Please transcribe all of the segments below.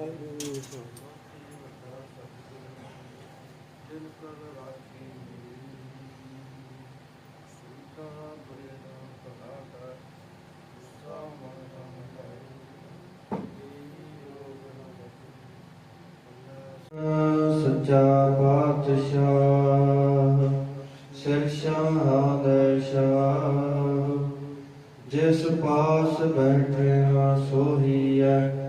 ਸੱਚਾ ਪਾਤਸ਼ਾਹ ਸਿਰਸ਼ਾਂ ਦਰਸ਼ਾਹ ਜਿਸ ਪਾਸ ਬੈਠਿਆ ਸੋਹੀਐ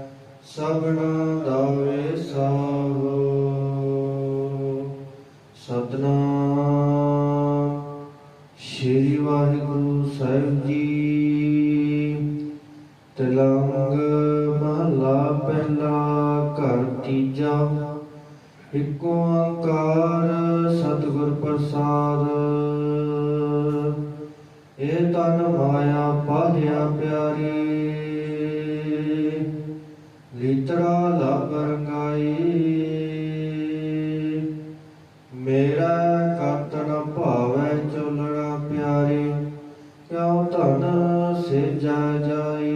ਸਭਨਾ ਦਾਵੇ ਵੇਸਾਹੋ ਸਤਨਾਮ ਸ਼੍ਰੀ ਵਾਹਿਗੁਰੂ ਸਾਹਿਬ ਜੀ। ਤਲੰਗ ਮਹਲਾ ਪਹਿਲਾ ਘਰ ਤੀਜਾ, ਇਕ ਓੰਕਾਰ ਸਤਿਗੁਰ ਪ੍ਰਸਾਦ। ਇਹ ਤਨ ਮਾਇਆ ਪਾਧਿਆ ਪਿਆਰੀ ਲੀਤਰਾ ਲਬ ਰੰਗਾਈ। ਮੇਰਾ ਕਤਨ ਭਾਵੈ ਚੁਲਣਾ ਪਿਆਰੀ, ਕਿਉ ਧਨ ਸੇਜਾ ਜਾਈ।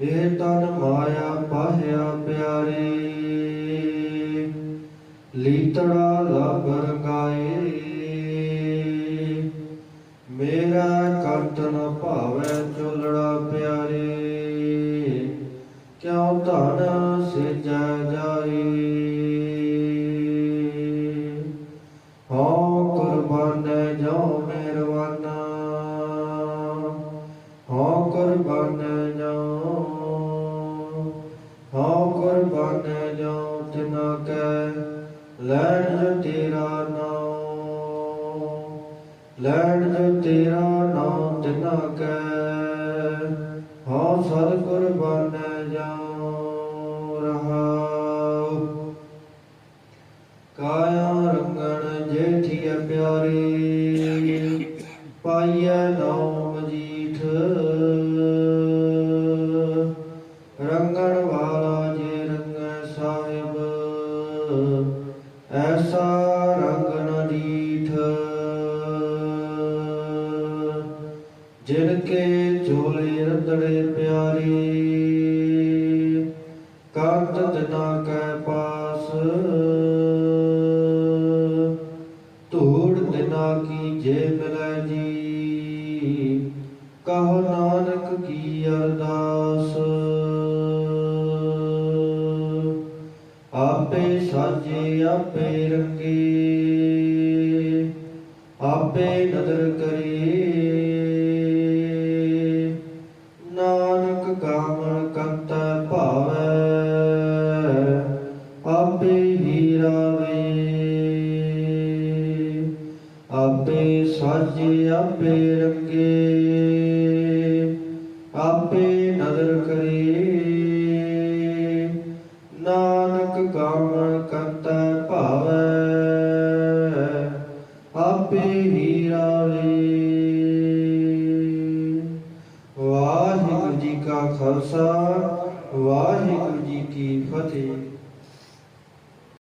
ਇਹ ਤਨ ਮਾਇਆ ਪਾਹਿਆ ਪਿਆਰੀ, ਲੀਤੜਾ ਲਬ ਭਾਵੈ ਪਿਆਰੇ ਪਿਆਰੀ, ਕਿਉ ਧਨ ਸੇਜਾ ਜਾਈ ਹਉ ਕੁਰਬਾਨ ਜਾਉ ਮਿਹਰਬਾਨਾ ਹਉ ਕੁਰਬਾਨ ਜਾਉ ਹਉ ਕੁਰਬਾਨ ਜਾਉ ਤਿਨਾ ਕੈ ਲੈਣ ਜੋ ਤੇਰਾ ਨਾਮ, ਲੈਣ ਜੋ ਤੇਰਾ ਨਾਮ ਤਿਨਾ ਕੈ ਹਉ ਸਰ ਕੁਰਬਾਨ ਜਾਉ ਰਹਾਉ। ਕਾਇਆ ਰੰਗਣ ਜੇਠੀਐ ਪਿਆਰੀ, ਪਾਈਐ ਨਾਮ ਮਜੀਠ ਰੰਗਣ ਵਾਲਾ ਜੇ ਰੰਗੈ ਸਾਹਿਬ, ਐਸਾ ਜਿਨ ਕੇ ਝੋਲੇ ਰਤੜੇ ਪਿਆਰੀ ਕੰਤ ਦਿਨਾ ਕੈ ਪਾਸ। ਧੂੜ ਦਿਨਾ ਕੀ ਜੇ ਮਿਲੈ ਜੀ, ਕਹੋ ਨਾਨਕ ਕੀ ਅਰਦਾਸ। ਆਪੇ ਸਾਜੇ ਆਪੇ ਰੰਗੇ, ਆਪੇ ਨਦਰ ਕਰੀ ਸਾਜੇ ਆਪੇ ਰੰਗੇ, ਆਪੇ ਨਦਰ ਕਰੇ। ਨਾਨਕ ਗਾਵਣ ਕਰਤਾ ਭਾਵੈ ਰਾਵੇ। ਵਾਹਿਗੁਰੂ ਜੀ ਕਾ ਖਾਲਸਾ, ਵਾਹਿਗੁਰੂ ਜੀ ਕੀ ਫਤਿਹ।